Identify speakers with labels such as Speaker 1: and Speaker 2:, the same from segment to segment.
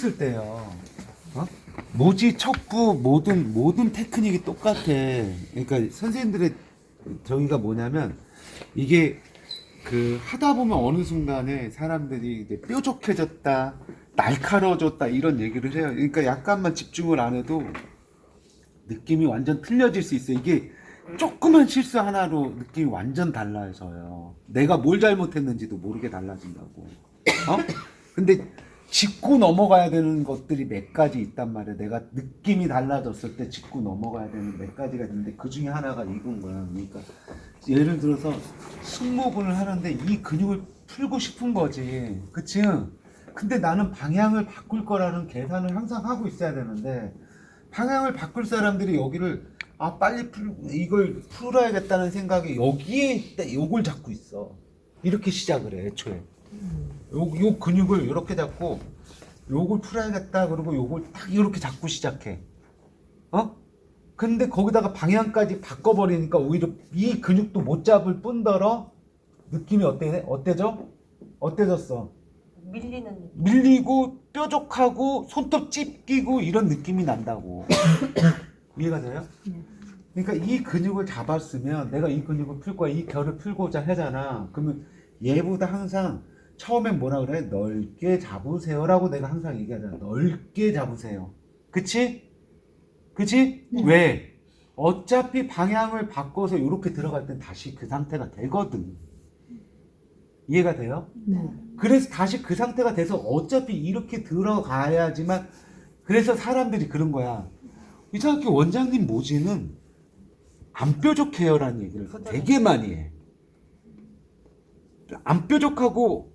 Speaker 1: 있을 때요. 어? 모지, 척부 모든 모든 테크닉이 똑같아. 그러니까 선생님들의 저기가 뭐냐면 이게 그 하다 보면 어느 순간에 사람들이 이제 뾰족해졌다, 날카로워졌다 이런 얘기를 해요. 그러니까 약간만 집중을 안 해도 느낌이 완전 틀려질 수 있어요. 이게 조그만 실수 하나로 느낌이 완전 달라져요. 내가 뭘 잘못했는지도 모르게 달라진다고. 어? 근데 짚고 넘어가야 되는 것들이 몇 가지 있단 말이야. 내가 느낌이 달라졌을 때 짚고 넘어가야 되는 몇 가지가 있는데 그 중에 하나가 이건 거야. 그러니까 예를 들어서 승모근을 하는데 이 근육을 풀고 싶은 거지. 그치? 근데 나는 방향을 바꿀 거라는 계산을 항상 하고 있어야 되는데 방향을 바꿀 사람들이 여기를 아 빨리 풀 이걸 풀어야겠다는 생각이 여기에 있다 요걸 잡고 있어 이렇게 시작을 해 애초에 요, 요 근육을 이렇게 잡고 요걸 풀어야겠다 그러고 요걸 딱 이렇게 잡고 시작해 어? 근데 거기다가 방향까지 바꿔버리니까 오히려 이 근육도 못 잡을 뿐더러 느낌이 어때 어때져? 어때졌어?
Speaker 2: 밀리는 느낌.
Speaker 1: 밀리고 뾰족하고 손톱 찝기고 이런 느낌이 난다고 이해가 돼요? 그러니까 이 근육을 잡았으면 내가 이 근육을 풀 거야 이 결을 풀고자 하잖아 그러면 얘보다 항상 처음엔 뭐라 그래 넓게 잡으세요라고 내가 항상 얘기하잖아 넓게 잡으세요 그치? 그치? 왜? 어차피 방향을 바꿔서 이렇게 들어갈 땐 다시 그 상태가 되거든 이해가 돼요?
Speaker 3: 네.
Speaker 1: 그래서 다시 그 상태가 돼서 어차피 이렇게 들어가야지만 그래서 사람들이 그런 거야. 이상하게 원장님 모지는 안 뾰족해요라는 얘기를 되게 많이 해. 안 뾰족하고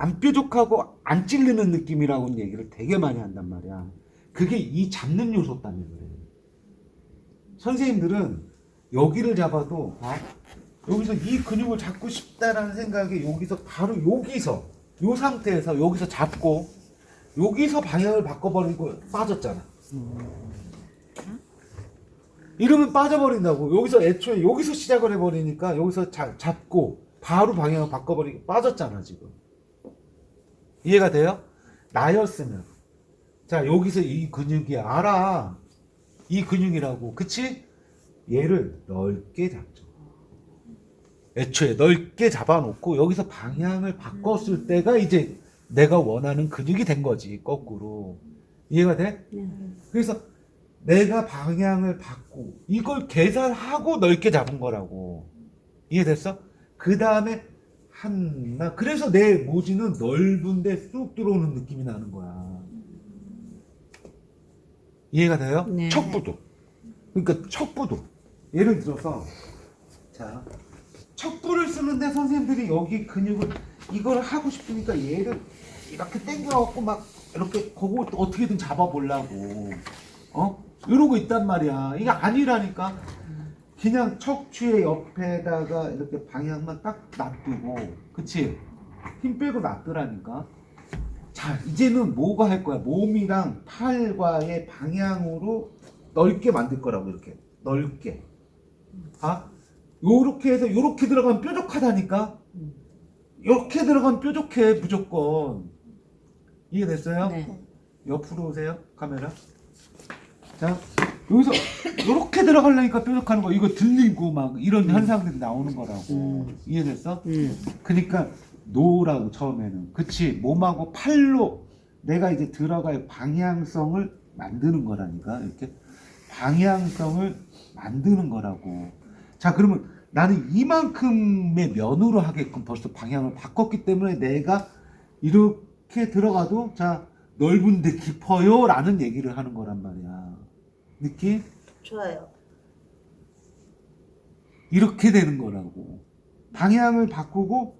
Speaker 1: 안 뾰족하고 안 찔리는 느낌이라고 얘기를 되게 많이 한단 말이야. 그게 이 잡는 요소 때문에 그래. 선생님들은 여기를 잡아도 어? 여기서 이 근육을 잡고 싶다라는 생각이 여기서 바로 여기서 요 상태에서 여기서 잡고 여기서 방향을 바꿔버리고 빠졌잖아. 이러면 빠져버린다고. 여기서 애초에 여기서 시작을 해버리니까 여기서 자, 잡고 바로 방향을 바꿔버리고 빠졌잖아 지금. 이해가 돼요? 나였으면 자 여기서 이 근육이 알아 이 근육이라고 그치? 얘를 넓게 잡죠. 애초에 넓게 잡아놓고 여기서 방향을 바꿨을 때가 이제 내가 원하는 근육이 된 거지 거꾸로 이해가 돼? 그래서 내가 방향을 바꾸고 이걸 계산하고 넓게 잡은 거라고 이해됐어? 그 다음에 하나? 그래서 내 모지는 넓은데 쑥 들어오는 느낌이 나는 거야. 이해가 돼요?
Speaker 3: 네.
Speaker 1: 척부도. 그러니까 척부도. 예를 들어서 자 척부를 쓰는데 선생님들이 여기 근육을 이걸 하고 싶으니까 얘를 이렇게 당겨갖고 막 이렇게 그거 어떻게든 잡아보려고. 어? 이러고 있단 말이야. 이게 아니라니까 그냥 척추의 옆에다가 이렇게 방향만 딱 놔두고 그치? 힘 빼고 놔두라니까. 자 이제는 뭐가 할 거야? 몸이랑 팔과의 방향으로 넓게 만들 거라고 이렇게. 넓게. 아? 요렇게 해서 요렇게 들어가면 뾰족하다니까? 요렇게 들어가면 뾰족해 무조건. 이해됐어요?
Speaker 3: 네.
Speaker 1: 옆으로 오세요 카메라. 자 여기서 요렇게 들어가려니까 뾰족하는 거 이거 들리고 막 이런 현상들이 나오는 거라고 이해됐어?
Speaker 3: 음.
Speaker 1: 그러니까 노라고 처음에는. 그치. 몸하고 팔로 내가 이제 들어갈 방향성을 만드는 거라니까 이렇게. 방향성을 만드는 거라고. 자 그러면 나는 이만큼의 면으로 하게끔 벌써 방향을 바꿨기 때문에 내가 이렇게 들어가도 자 넓은데 깊어요? 라는 얘기를 하는 거란 말이야 느낌?
Speaker 2: 좋아요.
Speaker 1: 이렇게 되는 거라고. 방향을 바꾸고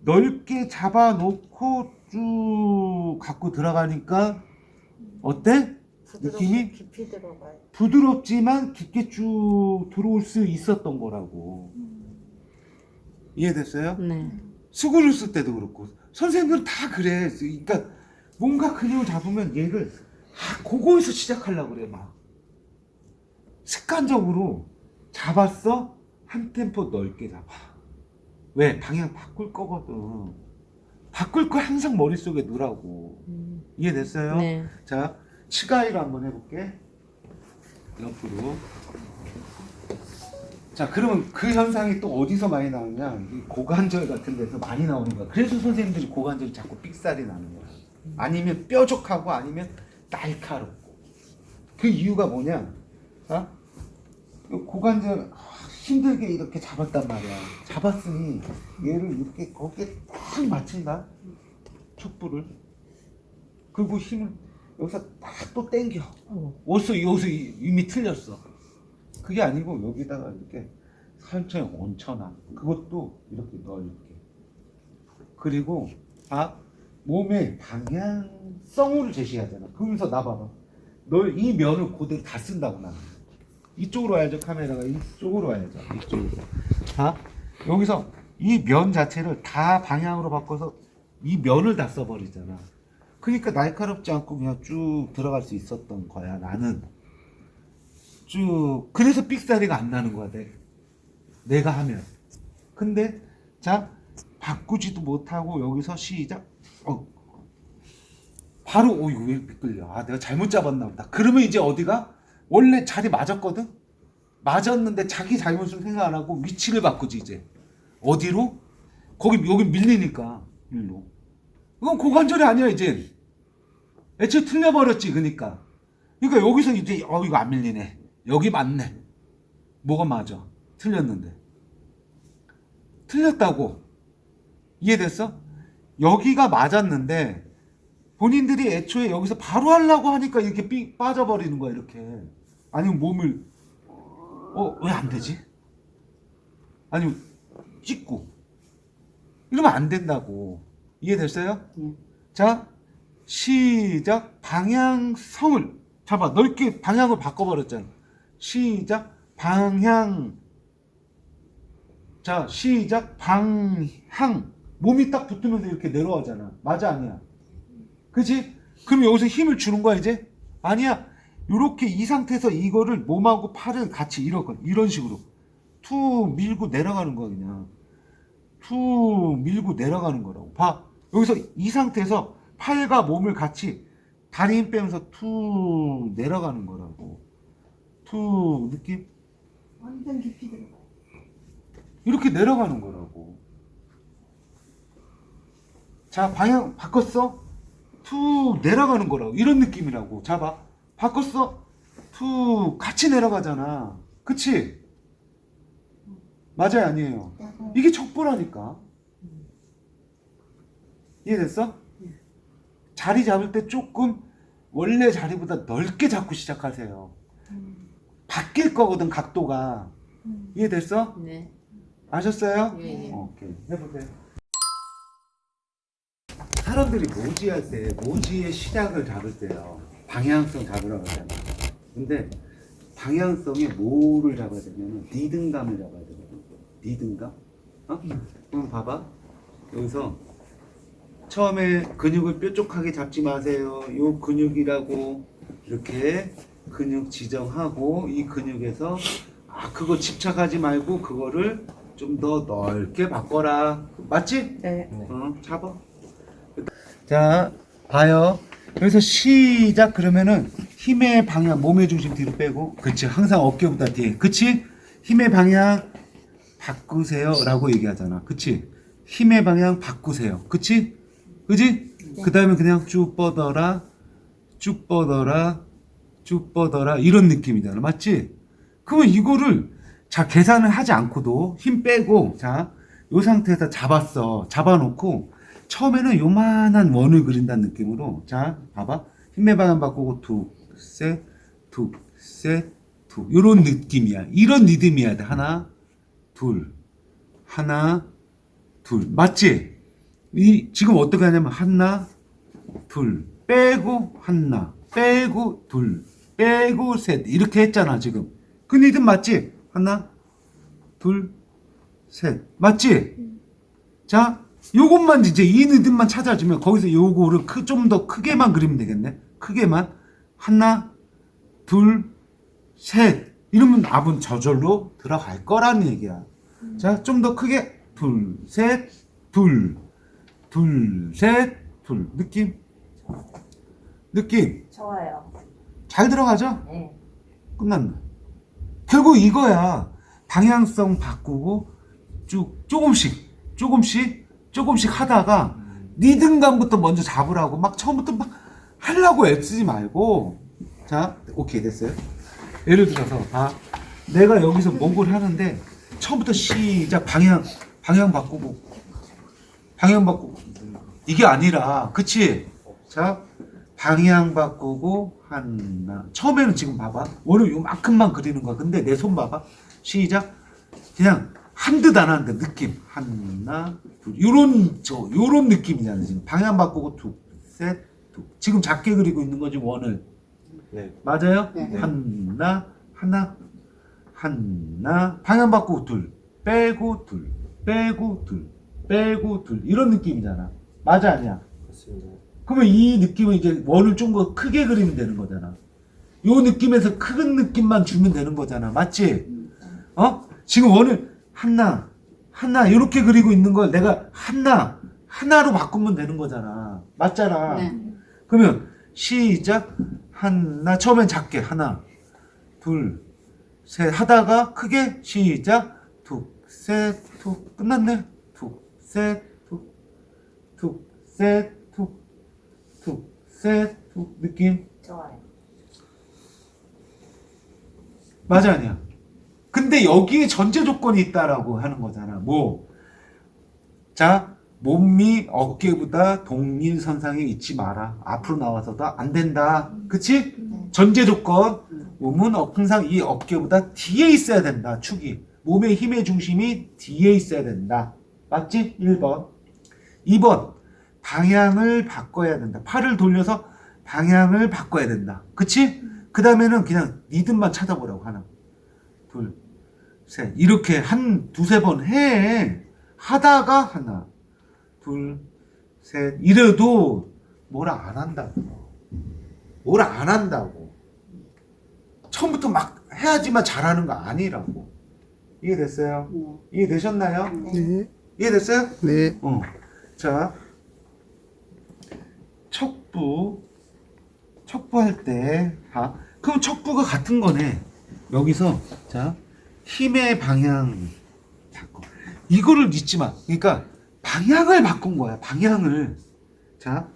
Speaker 1: 넓게 잡아놓고 쭉 갖고 들어가니까 어때?
Speaker 2: 부드럽고
Speaker 1: 느낌이?
Speaker 2: 깊이 들어가요.
Speaker 1: 부드럽지만 깊게 쭉 들어올 수 있었던 거라고. 이해됐어요?
Speaker 3: 네.
Speaker 1: 수구를 쓸 때도 그렇고 선생님들은 다 그래. 그러니까 뭔가 근육을 잡으면 얘를 아, 그거에서 시작하려고 그래 막. 습관적으로 잡았어 한 템포 넓게 잡아. 왜 방향 바꿀 거거든. 바꿀 거 항상 머릿속에 넣으라고.
Speaker 3: 음.
Speaker 1: 이해됐어요?
Speaker 3: 네.
Speaker 1: 자, 치가이로 한번 해볼게. 옆으로. 자, 그러면 그 현상이 또 어디서 많이 나오냐? 이 고관절 같은 데서 많이 나오는 거야. 그래서 선생님들이 고관절이 자꾸 삑살이 나는 거야. 아니면 뾰족하고 아니면 날카롭고. 그 이유가 뭐냐? 자, 이 고관절 아, 힘들게 이렇게 잡았단 말이야. 잡았으니 얘를 이렇게 거기에 딱 맞춘다. 척부를. 그리고 힘을 여기서 딱또 당겨.
Speaker 3: 어.
Speaker 1: 어디서 여기서 이- 이미 틀렸어. 그게 아니고 여기다가 이렇게 천천히 얹혀놔. 그것도 이렇게 넓게. 그리고 아 몸의 방향성을 제시하잖아. 그러면서 나 봐봐. 널 이 면을 그대로 다 쓴다고 나는. 이쪽으로 와야죠 카메라가. 이쪽으로 와야죠. 이쪽으로. 자 여기서 이 면 자체를 다 방향으로 바꿔서 이 면을 다 써버리잖아. 그러니까 날카롭지 않고 그냥 쭉 들어갈 수 있었던 거야 나는. 쭉 그래서 삑사리가 안 나는 거야 내, 내가 하면. 근데 자 바꾸지도 못하고 여기서 시작. 어. 바로 어 이거 왜 이렇게 끌려? 아 내가 잘못 잡았나 보다. 그러면 이제 어디가 원래 자리 맞았거든? 맞았는데 자기 잘못을 생각 안 하고 위치를 바꾸지 이제. 어디로? 거기 여기 밀리니까 일로. 이건 고관절이 아니야 이제. 애초에 틀려버렸지 그니까. 그러니까 여기서 이제 어 이거 안 밀리네. 여기 맞네. 뭐가 맞아? 틀렸는데. 틀렸다고. 이해됐어? 여기가 맞았는데 본인들이 애초에 여기서 바로 하려고 하니까 이렇게 삐 빠져버리는 거야 이렇게. 아니면 몸을 어 왜 안 되지? 아니면 찍고. 이러면 안 된다고. 이해됐어요?
Speaker 3: 네.
Speaker 1: 자 시작. 방향성을 잡아. 넓게 방향을 바꿔버렸잖아. 시작. 방향. 자 시작. 방향. 몸이 딱 붙으면서 이렇게 내려가잖아. 맞아 아니야 그지 그럼 여기서 힘을 주는 거야 이제 아니야 요렇게 이 상태에서 이거를 몸하고 팔을 같이 이렇게 이런 식으로 툭 밀고 내려가는 거야 그냥 툭 밀고 내려가는 거라고. 봐. 여기서 이 상태에서 팔과 몸을 같이 다리 힘 빼면서 툭 내려가는 거라고. 툭 느낌
Speaker 2: 완전 깊이 들어가요.
Speaker 1: 이렇게 내려가는 거라고. 자 방향 바꿨어? 툭 내려가는 거라고. 이런 느낌이라고. 잡아. 바꿨어? 툭 같이 내려가잖아. 그치? 맞아요 아니에요? 이게 척보라니까. 이해됐어? 자리 잡을 때 조금 원래 자리보다 넓게 잡고 시작하세요. 바뀔 거거든 각도가. 이해됐어?
Speaker 3: 네.
Speaker 1: 아셨어요?
Speaker 3: 예, 예.
Speaker 1: 오케이 해보세요. 사람들이 모지 할 때 모지의 시작을 잡을 때요 방향성 잡으라고 하잖아. 근데 방향성에 뭐를 잡아야 되냐면 리듬감을 잡아야 되거든. 리듬감? 어? 그럼 봐봐. 여기서 처음에 근육을 뾰족하게 잡지 마세요. 요 근육이라고 이렇게 근육 지정하고 이 근육에서 아 그거 집착하지 말고 그거를 좀 더 넓게 바꿔라. 맞지?
Speaker 2: 네.
Speaker 1: 어, 잡아. 자, 봐요. 여기서 시작 그러면은 힘의 방향, 몸의 중심 뒤로 빼고, 그치? 항상 어깨보다 뒤에, 그치? 힘의 방향 바꾸세요 라고 얘기하잖아, 그치? 힘의 방향 바꾸세요, 그치? 그지? 그 다음에 그냥 쭉 뻗어라, 쭉 뻗어라, 쭉 뻗어라 이런 느낌이잖아, 맞지? 그러면 이거를 자 계산을 하지 않고도 힘 빼고 자 요 상태에서 잡았어 잡아놓고 처음에는 요만한 원을 그린다는 느낌으로 자 봐봐. 힘의 방향 바꾸고 두셋두셋두. 요런 느낌이야. 이런 리듬이야 돼. 하나 둘. 하나 둘. 맞지? 이 지금 어떻게 하냐면 하나 둘. 빼고 하나. 빼고 둘. 빼고 셋. 이렇게 했잖아 지금. 그 리듬 맞지? 하나 둘 셋. 맞지? 자 요것만 이제 이 리듬만 찾아주면 거기서 요거를 좀 더 크게만 그리면 되겠네 크게만 하나 둘 셋 이러면 압은 저절로 들어갈 거라는 얘기야 자좀 더 크게 둘 셋 둘 둘, 셋, 둘. 느낌? 느낌?
Speaker 3: 좋아요.
Speaker 1: 잘 들어가죠?
Speaker 3: 네.
Speaker 1: 끝났네. 결국 이거야. 방향성 바꾸고 쭉 조금씩 조금씩 조금씩 하다가 리듬감부터 먼저 잡으라고 막 처음부터 막 하려고 애쓰지 말고. 자 오케이 됐어요. 예를 들어서 아 내가 여기서 뭔걸 하는데 처음부터 시작 방향 방향 바꾸고 방향 바꾸고. 이게 아니라 그치? 자 방향 바꾸고 하나 처음에는 지금 봐봐. 원래 요만큼만 그리는 거야. 근데 내 손 봐봐. 시작. 그냥 한 듯안 하는데 느낌. 하나 둘. 요런 저 요런 느낌이잖아 지금. 방향 바꾸고 둘셋둘 지금 작게 그리고 있는 거지 원을.
Speaker 4: 네.
Speaker 1: 맞아요?
Speaker 2: 네.
Speaker 1: 하나 하나 하나. 방향 바꾸고 둘. 빼고 둘. 빼고 둘. 빼고 둘. 이런 느낌이잖아. 맞아 아니야?
Speaker 4: 맞습니다.
Speaker 1: 그러면 이 느낌은 이제 원을 좀 더 크게 그리면 되는 거잖아. 요 느낌에서 큰 느낌만 주면 되는 거잖아. 맞지? 어? 지금 원을 하나, 하나, 이렇게 그리고 있는 걸 내가 하나, 하나로 바꾸면 되는 거잖아. 맞잖아.
Speaker 2: 네.
Speaker 1: 그러면 시작, 하나, 처음엔 작게, 하나, 둘, 셋, 하다가 크게 시작, 툭, 셋, 툭, 끝났네. 툭, 셋, 툭, 툭, 셋, 툭, 툭, 셋, 툭, 느낌?
Speaker 3: 좋아요.
Speaker 1: 맞아, 아니야? 근데 여기에 전제 조건이 있다라고 하는 거잖아. 뭐? 자, 몸이 어깨보다 동일선상에 있지 마라. 앞으로 나와서도 안 된다. 그치?
Speaker 2: 네.
Speaker 1: 전제 조건. 몸은 어- 항상 이 어깨보다 뒤에 있어야 된다. 축이. 몸의 힘의 중심이 뒤에 있어야 된다. 맞지? 1번. 2번. 방향을 바꿔야 된다. 팔을 돌려서 방향을 바꿔야 된다. 그치? 그 다음에는 그냥 리듬만 찾아보라고 하나. 둘, 셋. 이렇게 한 두세 번 해. 하다가 하나. 둘, 셋. 이래도 뭐라 안 한다고. 뭐라 안 한다고. 처음부터 막 해야지만 잘하는 거 아니라고. 이해됐어요? 이해되셨나요?
Speaker 2: 네.
Speaker 1: 이해됐어요?
Speaker 2: 네.
Speaker 1: 어. 자, 척부, 척부 할 때, 아, 그럼 척부가 같은 거네. 여기서, 자, 힘의 방향 바꿔. 이거를 잊지 마. 그러니까, 방향을 바꾼 거야, 방향을. 자,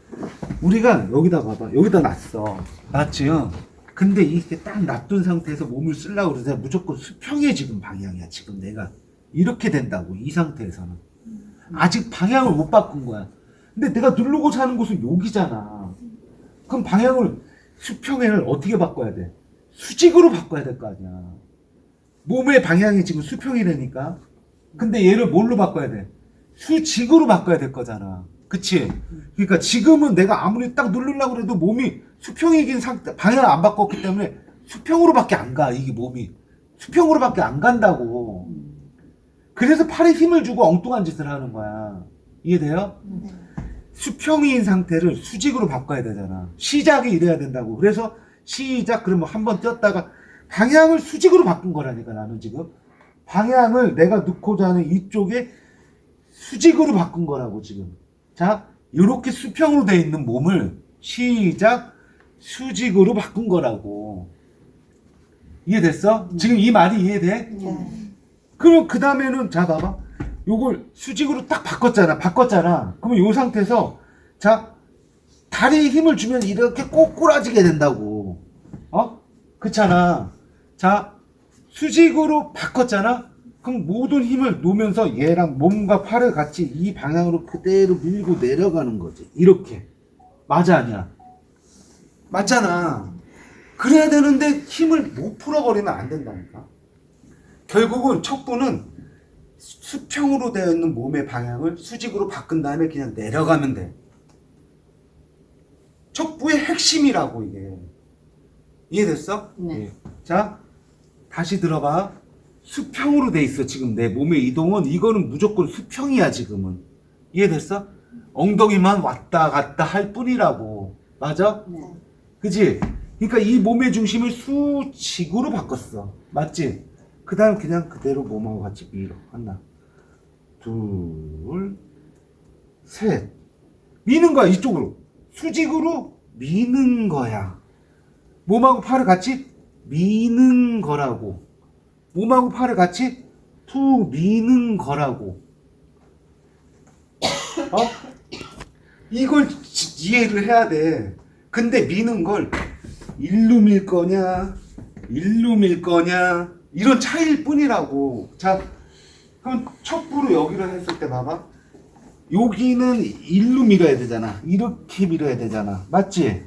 Speaker 1: 우리가 여기다 봐봐. 여기다 놨어. 놨지? 요 근데 이게 딱 놔둔 상태에서 몸을 쓰려고 그러자 무조건 수평의 지금 방향이야, 지금 내가. 이렇게 된다고, 이 상태에서는. 아직 방향을 못 바꾼 거야. 근데 내가 누르고 사는 곳은 여기잖아. 그럼 방향을 수평을 어떻게 바꿔야 돼? 수직으로 바꿔야 될 거 아니야. 몸의 방향이 지금 수평이라니까. 근데 얘를 뭘로 바꿔야 돼? 수직으로 바꿔야 될 거잖아. 그치? 그러니까 지금은 내가 아무리 딱 누르려고 그래도 몸이 수평이긴 상태, 방향을 안 바꿨기 때문에 수평으로밖에 안 가, 이게 몸이. 수평으로밖에 안 간다고. 그래서 팔에 힘을 주고 엉뚱한 짓을 하는 거야. 이해돼요?
Speaker 2: 네.
Speaker 1: 수평인 상태를 수직으로 바꿔야 되잖아. 시작이 이래야 된다고. 그래서 시작 그러면 한 번 뛰었다가 방향을 수직으로 바꾼 거라니까 나는 지금. 방향을 내가 넣고자 하는 이쪽에 수직으로 바꾼 거라고 지금. 자, 이렇게 수평으로 돼 있는 몸을 시작 수직으로 바꾼 거라고. 이해됐어? 지금 이 말이 이해돼?
Speaker 2: 네.
Speaker 1: 그럼 그 다음에는 자 봐봐 요걸 수직으로 딱 바꿨잖아 바꿨잖아 그러면 요 상태에서 자 다리에 힘을 주면 이렇게 꼬꾸라지게 된다고 어 그렇잖아 자 수직으로 바꿨잖아 그럼 모든 힘을 놓으면서 얘랑 몸과 팔을 같이 이 방향으로 그대로 밀고 내려가는 거지 이렇게 맞아 아니야 맞잖아 그래야 되는데 힘을 못 풀어버리면 안 된다니까 결국은 척부는 수평으로 되어 있는 몸의 방향을 수직으로 바꾼 다음에 그냥 내려가면 돼. 척부의 핵심이라고 이게. 이해됐어?
Speaker 2: 네.
Speaker 1: 예. 자, 다시 들어봐. 수평으로 돼 있어 지금 내 몸의 이동은 이거는 무조건 수평이야 지금은. 이해됐어? 엉덩이만 왔다 갔다 할 뿐이라고. 맞아?
Speaker 2: 네.
Speaker 1: 그지? 그러니까 이 몸의 중심을 수직으로 바꿨어. 맞지? 그 다음 그냥 그대로 몸하고 같이 밀어. 하나, 둘, 셋. 미는 거야 이쪽으로 수직으로 미는 거야 몸하고 팔을 같이 미는 거라고. 몸하고 팔을 같이 툭 미는 거라고. 어? 이걸 지- 이해를 해야 돼. 근데 미는 걸 일로 밀 거냐 일로 밀 거냐 이런 차이일 뿐이라고. 자 그럼 척부로 여기를 했을 때 봐봐. 여기는 일로 밀어야 되잖아. 이렇게 밀어야 되잖아. 맞지?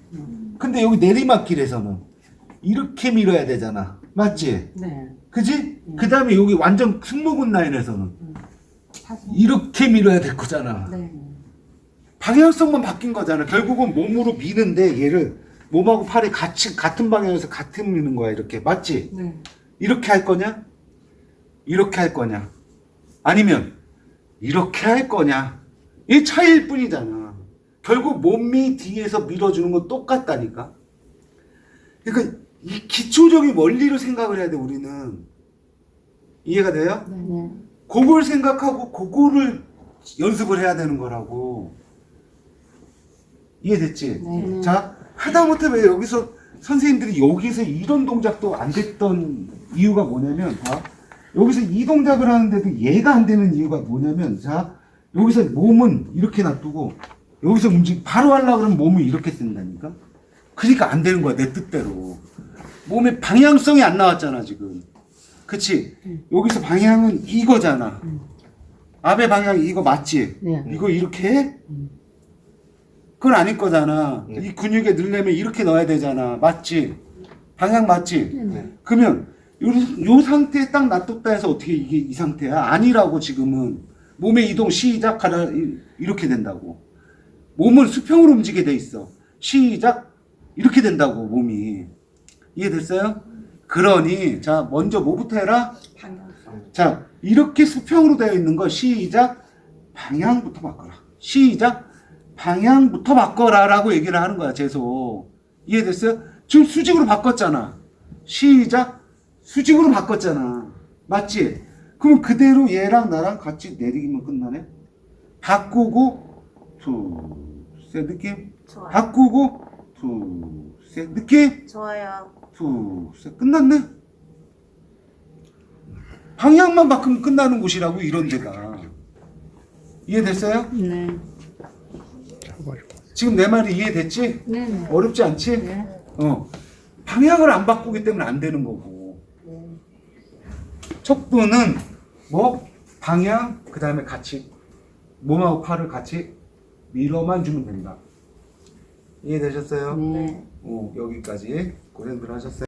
Speaker 1: 근데 여기 내리막길에서는 이렇게 밀어야 되잖아 맞지
Speaker 3: 네.
Speaker 1: 그지 그 다음에 여기 완전 승모근 라인에서는
Speaker 2: 다시.
Speaker 1: 이렇게 밀어야 될 거잖아
Speaker 3: 네.
Speaker 1: 방향성만 바뀐 거잖아. 결국은 몸으로 미는데 얘를 몸하고 팔이 같이 같은 방향에서 같은 미는 거야. 이렇게 맞지?
Speaker 3: 네.
Speaker 1: 이렇게 할 거냐? 이렇게 할 거냐? 아니면 이렇게 할 거냐? 이 차이일 뿐이잖아. 결국 몸이 뒤에서 밀어주는 건 똑같다니까. 그러니까 이 기초적인 원리를 생각을 해야 돼. 우리는 이해가 돼요?
Speaker 3: 네.
Speaker 1: 그걸 생각하고 그거를 연습을 해야 되는 거라고. 이해됐지?
Speaker 3: 네.
Speaker 1: 자, 하다못해 왜 여기서 선생님들이 여기서 이런 동작도 안 됐던 이유가 뭐냐면, 자, 여기서 이 동작을 하는데도 얘가 안 되는 이유가 뭐냐면, 자, 여기서 몸은 이렇게 놔두고, 여기서 움직, 바로 하려고 그러면 몸을 이렇게 쓴다니까? 그러니까 안 되는 거야, 내 뜻대로. 몸의 방향성이 안 나왔잖아, 지금. 그치? 여기서 방향은 이거잖아. 앞의 방향이 이거 맞지?
Speaker 3: 네.
Speaker 1: 이거 이렇게 해? 그건 아닐 거잖아. 이 근육에 넣으려면 이렇게 넣어야 되잖아. 맞지? 방향 맞지?
Speaker 3: 네.
Speaker 1: 그러면 요, 요 상태에 딱 놔뒀다 해서 어떻게 이게 이 상태야? 아니라고 지금은. 몸의 이동 시작하라 이- 이렇게 된다고. 몸은 수평으로 움직이게 돼 있어. 시작 이렇게 된다고 몸이. 이해됐어요? 그러니 자 먼저 뭐부터 해라?
Speaker 2: 방향성.
Speaker 1: 자, 이렇게 수평으로 되어 있는 거 시작 방향부터 바꿔라. 시작 방향부터 바꿔라라고 얘기를 하는 거야, 계속. 이해됐어요? 지금 수직으로 바꿨잖아. 시작 수직으로 바꿨잖아. 맞지? 그럼 그대로 얘랑 나랑 같이 내리기만 끝나네. 바꾸고 둘, 셋 느낌.
Speaker 2: 좋아요.
Speaker 1: 바꾸고 둘, 셋 느낌.
Speaker 2: 좋아요.
Speaker 1: 둘, 셋 끝났네. 방향만 바꾸면 끝나는 곳이라고 이런 데가. 이해됐어요?
Speaker 3: 네.
Speaker 1: 지금 내 말이 이해됐지?
Speaker 3: 네. 네.
Speaker 1: 어렵지 않지?
Speaker 3: 네.
Speaker 1: 어. 방향을 안 바꾸기 때문에 안 되는 거고. 척부는 뭐 방향 그다음에 같이 몸하고 팔을 같이 밀어만 주면 된다. 이해되셨어요?
Speaker 3: 네.
Speaker 1: 어, 여기까지 고생들 하셨어요.